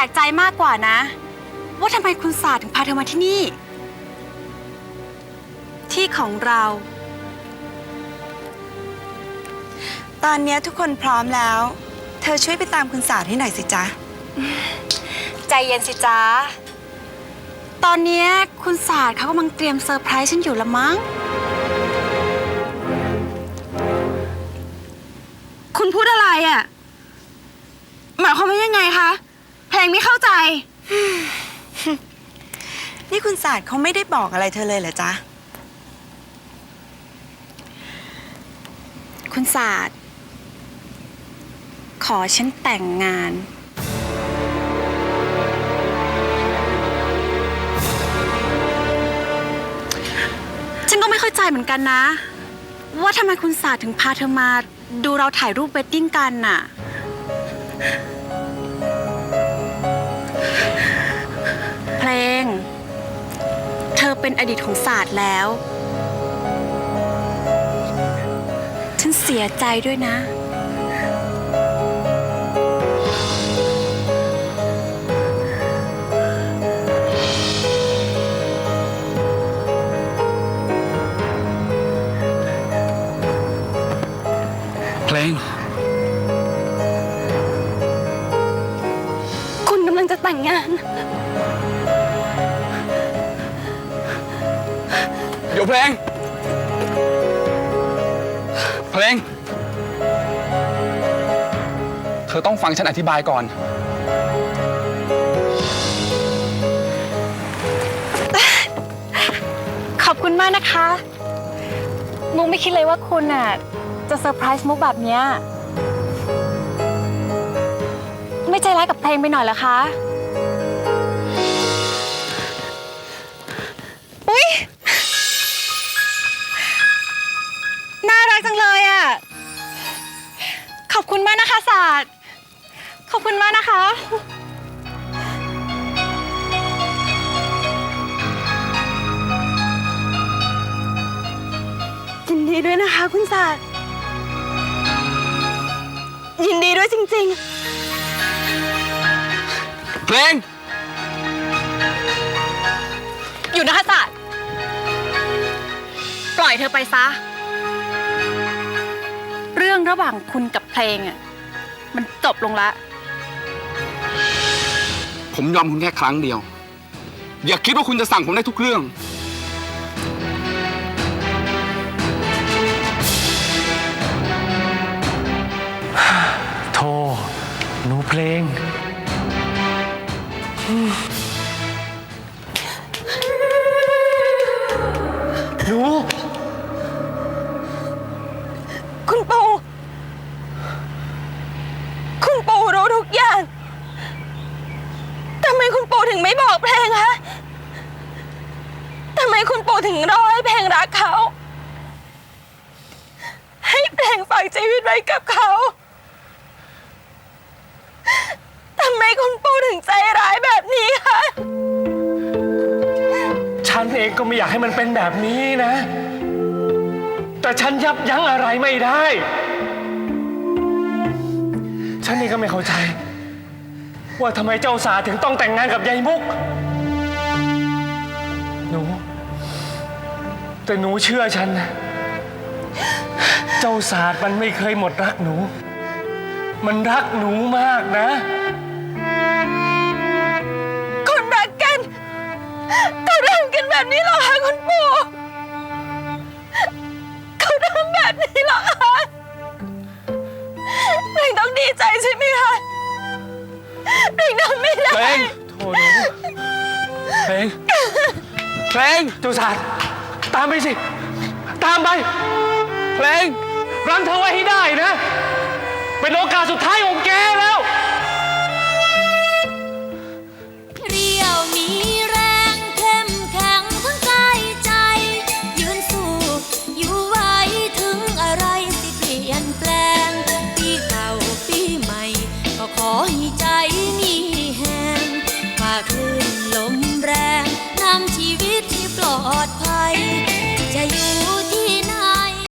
ลกใจมากกว่านะ ว่าทำไมคุณศาสตร์ถึงพาเธอมาที่นี่ ที่ของเรา ตอนเนี้ยทุกคนพร้อมแล้ว เธอช่วยไปตามคุณสาวให้หน่อยสิจ๊ะ ใจเย็นสิจ๊ะ ตอนเนี้ยคุณศาสตร์เขากำลังเตรียมเซอร์ไพรส์ฉันอยู่ละมั้ง คุณพูดอะไรอะ่ะ หมายความว่ายังไงคะ เพลงไม่เข้าใจ นี่คุณศาสตร์เขาไม่ได้บอกอะไรเธอเลยเหรอจ๊ะ คุณศาสตร์ ขอฉันแต่งงาน ฉันก็ไม่เข้าใจเหมือนกันนะ ว่าทำไมคุณศาสตร์ถึงพาเธอมาดูเราถ่ายรูปเวดดิ้งกันน่ะ เธอเป็นอดีตของศาสตร์แล้ว ฉันเสียใจด้วยนะ เพลง คุณกำลังจะแต่งงาน ดี๋ยวเพลง เพลง เธอต้องฟังฉันอธิบายก่อน ขอบคุณมากนะคะ มุกไม่คิดเลยว่าคุณน่ะ จะเซอร์ไพรส์มุกแบบเนี้ย ไม่ใจร้ายกับเพลงไปหน่อยเหรอคะ อบคุณมากนะคะศาสตร์ขอบคุณมากนะคะ ยินดีด้วยนะคะคุณศาสตร์ยินดีด้วยจริงเพลงอยู่นะคะศาสตร์ปล่อยเธอไปซะ เรื่องระหว่างคุณกับ เพลงอะมันจบลงละ ผมยอมคุณแค่ครั้งเดียว อย่าคิดว่าคุณจะสั่งผมได้ทุกเรื่อง โทหนูเพลง หนู ๆ คุณปู่ คุณปู่รู้ทุกอย่าง ทำไม คุณปู่ถึงไม่บอกเพลงคะทำไมคุณปู่ถึงรอให้เพลงรักเขา ให้เพลงฝากชีวิตไว้กับเขาทำไมคุณปู่ถึงใจร้ายแบบนี้คะฉันเองก็ไม่อยากให้มันเป็นแบบนี้นะ แต่ฉันยับยั้งอะไรไม่ได้ ฉันเองก็ไม่เข้าใจ ว่าทำไมเจ้าสาถึงต้องแต่งงานกับยายมุก หนู แต่หนูเชื่อฉันนะ เจ้าศาสตร์มันไม่เคยหมดรักหนู มันรักหนูมากนะ คนรักกันเขาทำกันแบบนี้เหรอ งทำไม่ได้ เพลงโทษหนูเพลงเพลงเจ้าศาสตร์ตามไปสิ ตามไป เพลงรั้งเธอไว้ให้ได้นะ เป็นโอกาสสุดท้ายของแกแล้ว อให้ใจมีแหงฝ่าคลื่นลมแรงนำชีวิตที่ปลอดภัย